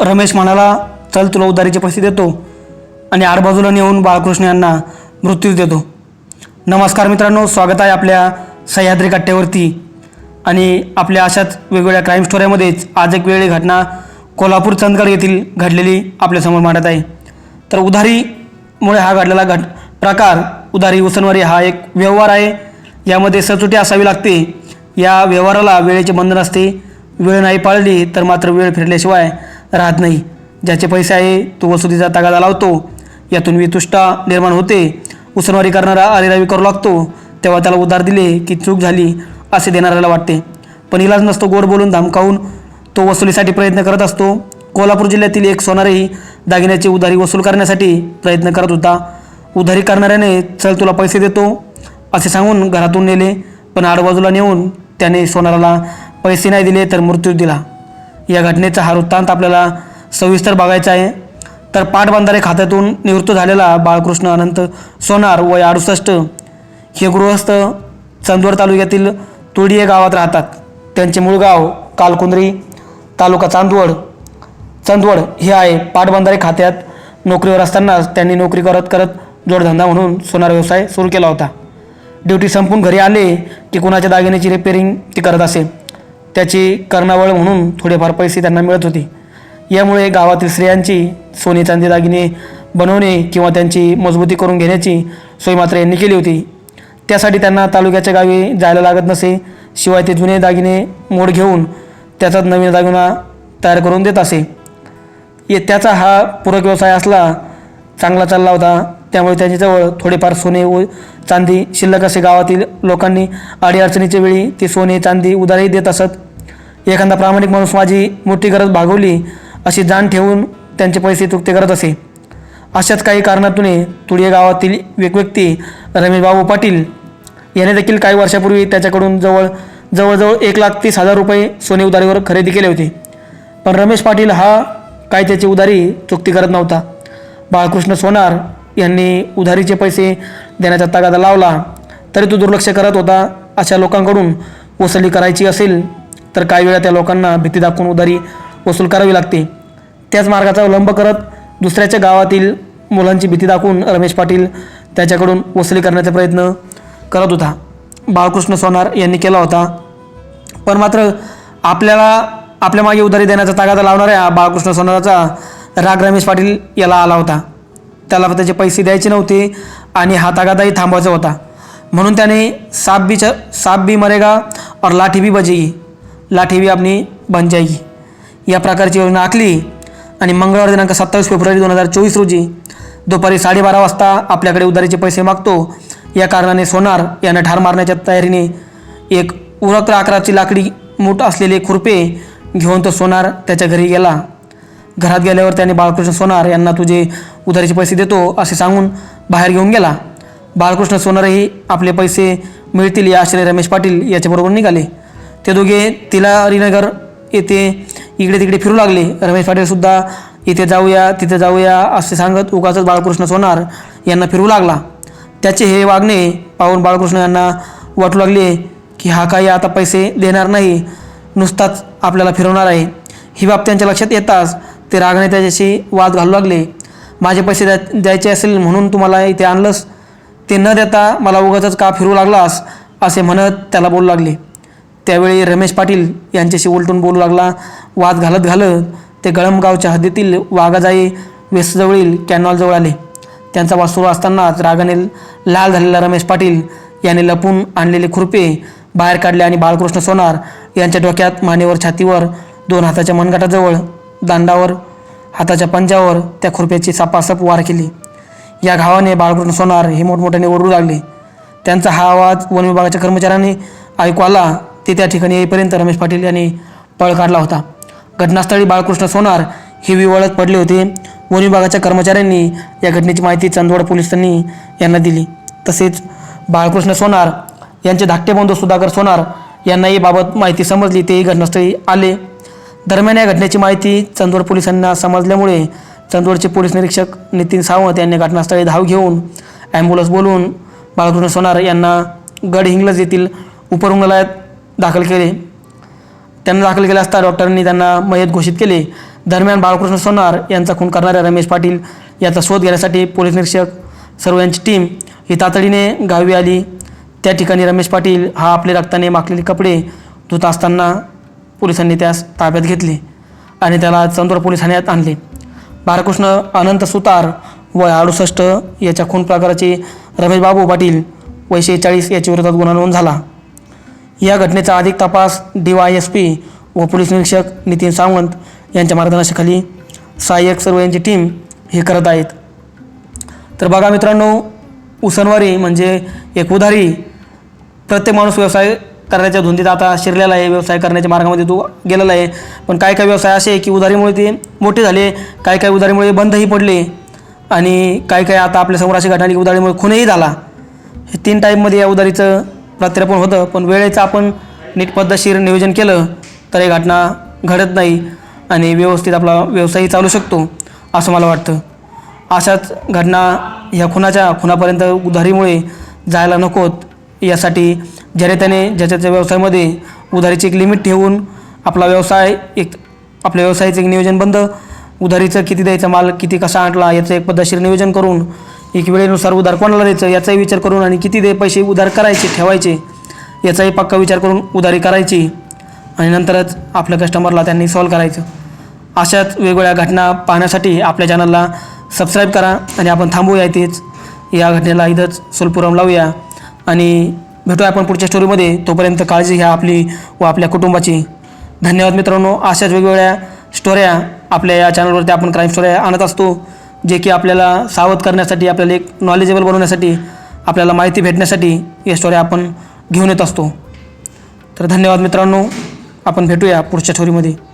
रमेश म्हणाला चल तुला उधारीचे पैसे देतो आणि आडबाजूला नेऊन बाळकृष्ण यांना मृत्यू देतो. नमस्कार मित्रांनो स्वागत आहे आपल्या सह्याद्री कट्ट्यावरती. आणि आपल्या अशाच वेगवेगळ्या क्राईम स्टोऱ्यामध्येच आज एक वेगळी घटना कोल्हापूर चंदगड येथील घडलेली आपल्यासमोर मांडत आहे. तर उधारीमुळे हा घडलेला घट प्रकार उधारी उसनवारी हा एक व्यवहार आहे. यामध्ये सचोटी असावी लागते. या व्यवहाराला वेळेचे बंधन असते. वेळ नाही पाळली तर मात्र वेळ फिरल्याशिवाय राहत नाही. ज्याचे पैसे आहे तो वसुलीचा तगादा लावतो. यातून वितुष्टा निर्माण होते. उसनवारी करणारा अरेरावी करू लागतो. तेव्हा त्याला उधार दिले की चूक झाली असे देणाऱ्याला वाटते. पण इलाज नसतो गोड बोलून धमकावून तो वसुलीसाठी प्रयत्न करत असतो. कोल्हापूर जिल्ह्यातील एक सोनारही दागिन्याची उधारी वसूल करण्यासाठी प्रयत्न करत होता. उधारी करणाऱ्याने चल तुला पैसे देतो असे सांगून घरातून नेले. पण आडबाजूला नेऊन त्याने सोनाराला पैसे नाही दिले तर मृत्यू दिला. या घटनेचा हा वृत्तांत आपल्याला सविस्तर बघायचा आहे. तर पाटबंधारे खात्यातून निवृत्त झालेला बाळकृष्ण अनंत सोनार वय अडुसष्ट. हे गृहस्थ चंदवड तालुक्यातील तुडिये गावात राहतात. त्यांचे मूळ गाव कालकुंद्री तालुका चांदवड. चंदवड हे आहे पाटबंधारे खात्यात नोकरीवर असतानाच त्यांनी नोकरी करत करत जोडधंदा म्हणून सोनार व्यवसाय सुरू केला होता. ड्युटी संपून घरी आले की कुणाच्या दागिन्याची रिपेरिंग ती करत असे. त्याची कर्णावळ म्हणून थोडेफार पैसे त्यांना मिळत होते. यामुळे गावातील स्त्रियांची सोने चांदी दागिने बनवणे किंवा त्यांची मजबूती करून घेण्याची सोय मात्र यांनी केली होती. त्यासाठी त्यांना तालुक्याच्या गावी जायला लागत नसे शिवाय ते जुने दागिने मोड घेऊन त्याचाच नवीन दागिना तयार करून देत असे. ये त्याचा हा पूरक व्यवसाय असला चांगला चालला होता. त्यामुळे त्यांच्याजवळ थोडेफार सोने व चांदी शिल्लक असे गावातील लोकांनी अडीअडचणीच्या वेळी ते सोने चांदी उधारही देत असत. एखादा प्रामाणिक माणूस माझी मोठी गरज भागवली अशी जाण ठेवून त्यांचे पैसे चुकते करत असे. अशाच काही कारणातून तुडिया गावातील एक व्यक्ती रमेशबाबू पाटील याने देखील काही वर्षापूर्वी त्याच्याकडून जवळ जवळजवळ एक लाख तीस हजार रुपये सोने उधारीवर खरेदी केले होते. पण रमेश पाटील हा काय त्याची उधारी चुकती करत नव्हता. बाळकृष्ण सोनार यांनी उधारीचे पैसे देण्याचा तगादा लावला. तरी तो दुर्लक्ष करत होता. अशा लोकांकडून वसुली करायची असेल तर काही वेळा त्या लोकांना भीती दाखवून उधारी वसूल करावी लागते. त्याच मार्गाचा अवलंब करत दुसऱ्याच्या गावातील मुलांची भीती दाखवून रमेश पाटील त्याच्याकडून वसुली करण्याचा प्रयत्न करत होता. बाळकृष्ण सोनार यांनी केला होता. पण मात्र आपल्याला आपल्या मागे उधारी देण्याचा तागादा लावणाऱ्या बाळकृष्ण सोनाराचा राग रमेश पाटील याला आला होता. त्याला त्याचे पैसे द्यायचे नव्हते आणि हातागादाही थांबवायचा होता. म्हणून त्याने साप बी च साप बी मरेगा और लाठी बी बजेगी. लाठी बी आपली बन जाएगी. या प्रकारची योजना आखली आणि मंगळवार दिनांक सत्तावीस फेब्रुवारी दोन हजार चोवीस रोजी दुपारी साडेबारा वाजता आपल्याकडे उधारीचे पैसे मागतो. या कारणाने सोनार यांना ठार मारण्याच्या तयारीने एक उरक्र आकाराची लाकडी मूठ असलेले खुरपे घेऊन तो सोनार त्याच्या घरी गेला. घरात गेल्यावर त्याने बाळकृष्ण सोनार यांना तुझे उधारीचे पैसे देतो असे सांगून बाहेर घेऊन गेला. बाळकृष्ण सोनारही आपले पैसे मिळतील या आश्रय रमेश पाटील याच्याबरोबर निघाले. ते दोघे तिलारीनगर येथे इकडे तिकडे फिरू लागले. रमेश पाटीलसुद्धा इथे जाऊया तिथे जाऊया असे सांगत उगाच बाळकृष्ण सोनार यांना फिरू लागला. त्याचे हे वागणे पाहून बाळकृष्ण यांना वाटू लागले की हा काही आता पैसे देणार नाही. नुसताच आपल्याला फिरवणार आहे. ही बाब त्यांच्या लक्षात येताच ते रागाने त्याच्याशी वाद घालू लागले. माझे पैसे द्या द्यायचे असेल म्हणून तुम्हाला इथे आणलंस. ते न देता मला उगाच का फिरू लागलास? असे म्हणत त्याला बोलू लागले. त्यावेळी रमेश पाटील यांच्याशी उलटून बोलू लागला. वाद घालत घालत ते गळमगावच्या हद्दीतील वाघाजाई वेस्तजवळील कॅनॉलजवळ आले. त्यांचा वाद सुरू असतानाच रागाने लाल झालेला रमेश पाटील याने लपून आणलेले खुरपे बाहेर काढले आणि बाळकृष्ण सोनार यांच्या डोक्यात मानेवर छातीवर दोन हाताच्या मनगटाजवळ दांडावर हाताच्या पंजावर त्या खुरप्याची सापासप वार केली. या घावाने बाळकृष्ण सोनार हे मोठमोठ्याने ओरडू लागले. त्यांचा हा आवाज वन विभागाच्या कर्मचाऱ्यांनी ऐकू आला. ते त्या ठिकाणी येईपर्यंत रमेश पाटील यांनी पळ काढला होता. घटनास्थळी बाळकृष्ण सोनार हे विवळत पडले होते. वन विभागाच्या कर्मचाऱ्यांनी या घटनेची माहिती चंदवड पोलिसांनी यांना दिली. तसेच बाळकृष्ण सोनार यांचे धाकटे बंधू सुधाकर सोनार यांनाही बाबत माहिती समजली तेही घटनास्थळी आले. दरम्यान या घटनेची माहिती चंदवड पोलिसांना समजल्यामुळे चंदवडचे पोलीस निरीक्षक नितीन सावंत यांनी घटनास्थळी धाव घेऊन ॲम्ब्युलन्स बोलवून बाळकृष्ण सोनार यांना गडहिंग्लज येथील उपरुग्णालयात दाखल केले. त्यांना दाखल केले असता डॉक्टरांनी त्यांना मयत घोषित केले. दरम्यान बाळकृष्ण सोनार यांचा खून करणाऱ्या रमेश पाटील याचा शोध घेण्यासाठी पोलीस निरीक्षक सर्व यांची टीम ही तातडीने गावी आली. त्या ठिकाणी रमेश पाटील हा आपले रक्ताने माखलेले कपडे धुत असताना पोलिसांनी त्यास ताब्यात घेतले आणि त्याला चंदूर पोलीस ठाण्यात आणले. बाळकृष्ण अनंत सुतार वय अडुसष्ट याच्या खून प्रकाराचे रमेश बाबू पाटील वय शेहेचाळीस याच्या विरोधात गुन्हा नोंद झाला. या घटनेचा अधिक तपास डी वाय एस पी व पोलीस निरीक्षक नितीन सावंत यांच्या मार्गदर्शनाखाली सहाय्यक सर्व यांची टीम हे करत आहेत. तर बघा मित्रांनो उसनवारी म्हणजे एक उधारी प्रत्येक माणूस व्यवसाय करण्याच्या धुंदीत आता शिरलेला आहे व्यवसाय करण्याच्या मार्गामध्ये तो गेलेला आहे. पण काही काही व्यवसाय असे आहे की उधारीमुळे ते मोठे झाले काही काही उधारीमुळे बंदही पडले आणि काही काही आता आपल्यासमोर अशी घटना की उधारीमुळे खूनही झाला. हे तीन टाईपमध्ये या उधारीचं प्रत्यारोपण होतं पण वेळेचं आपण नीट पद्धतशीर नियोजन केलं तर ही घटना घडत नाही आणि व्यवस्थित आपला व्यवसायही चालू शकतो असं मला वाटतं. अशाच घटना ह्या खुनाच्या खुनापर्यंत उधारीमुळे जायला नकोत यासाठी ज्याने त्याने ज्याच्या त्या व्यवसायामध्ये उधारीची एक लिमिट ठेवून आपला व्यवसाय एक आपल्या व्यवसायाचं एक नियोजन बंद उधारीचं किती द्यायचा माल किती कसा आणला याचं एक पद्धतशीर नियोजन करून एक वेळेनुसार उधार कोणाला द्यायचं याचाही विचार करून आणि किती दे पैसे उधार करायचे ठेवायचे याचाही पक्का विचार करून उधारी करायची आणि नंतरच आपल्या कस्टमरला त्यांनी सॉल्व करायचं. अशाच वेगवेगळ्या घटना पाहण्यासाठी आपल्या चॅनलला सबस्क्राईब करा आणि आपण थांबूया इथेच. या घटनेला इथंच सोलपुरम लावूया. आणि भेटूया आपण पुढच्या स्टोरीमध्ये तोपर्यंत काळजी घ्या आपली व आपल्या कुटुंबाची. धन्यवाद मित्रांनो. अशाच वेगवेगळ्या स्टोऱ्या आपल्या या चॅनलवरती आपण क्राईम स्टोऱ्या आणत असतो. जे की आपल्याला सावध करण्यासाठी आपल्याला एक नॉलेजेबल बनवण्यासाठी आपल्याला माहिती भेटण्यासाठी या स्टोऱ्या आपण घेऊन येत असतो. तर धन्यवाद मित्रांनो. आपण भेटूया पुढच्या स्टोरीमध्ये